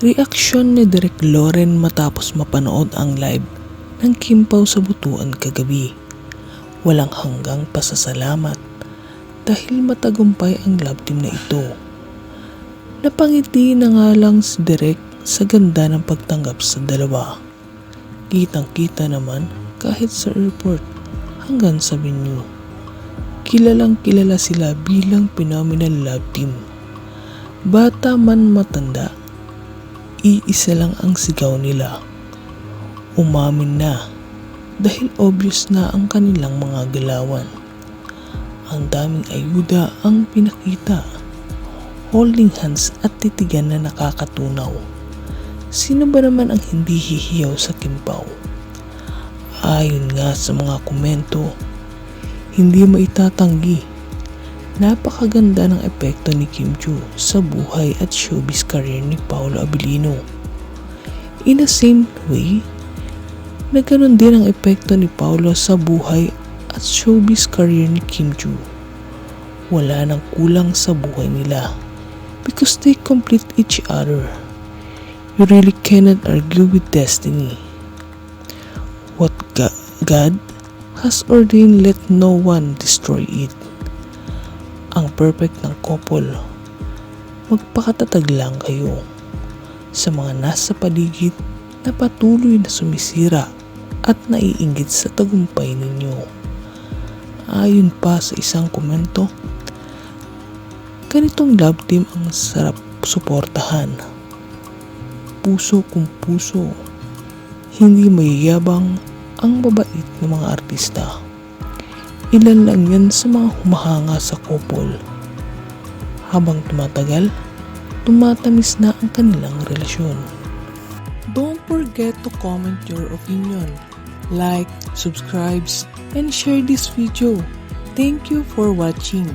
Reaksyon ni Direk Loren matapos mapanood ang live ng Kimpaw sa Butuan kagabi. Walang hanggang pasasalamat dahil matagumpay ang love team na ito. Napangiti na nga lang si Direk sa ganda ng pagtanggap sa dalawa. Kitang kita naman kahit sa airport hanggang sa venue. Kilalang kilala sila bilang phenomenal love team. Bata man matanda, iisa lang ang sigaw nila. Umamin na dahil obvious na ang kanilang mga galawan. Ang daming ayuda ang pinakita. Holding hands at titigan na nakakatunaw. Sino ba naman ang hindi hihiyaw sa kimpaw? Ayon nga sa mga komento, hindi maitatanggi. Napakaganda ng epekto ni Kim Chu sa buhay at showbiz career ni Paolo Abilino. In the same way, na ganun din ang epekto ni Paolo sa buhay at showbiz career ni Kim Chu. Wala nang kulang sa buhay nila because they complete each other. You really cannot argue with destiny. What God has ordained, let no one destroy it. Perfect ng couple. Magpakatatag lang kayo sa mga nasa paligid na patuloy na sumisira at naiinggit sa tagumpay ninyo. Ayon pa sa isang komento, ganitong love team ang sarap suportahan. Puso kung puso, hindi mayayabang ang babait ng mga artista. Ilan lang yan sa mga humahanga sa couple. Habang tumatagal, tumatamis na ang kanilang relasyon. Don't forget to comment your opinion, like, subscribe, and share this video. Thank you for watching.